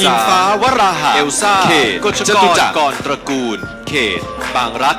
อิงฟ้าวราหะเอลซ่าเขตกชจกตุรจักรกรตระกูล เขต บางรัก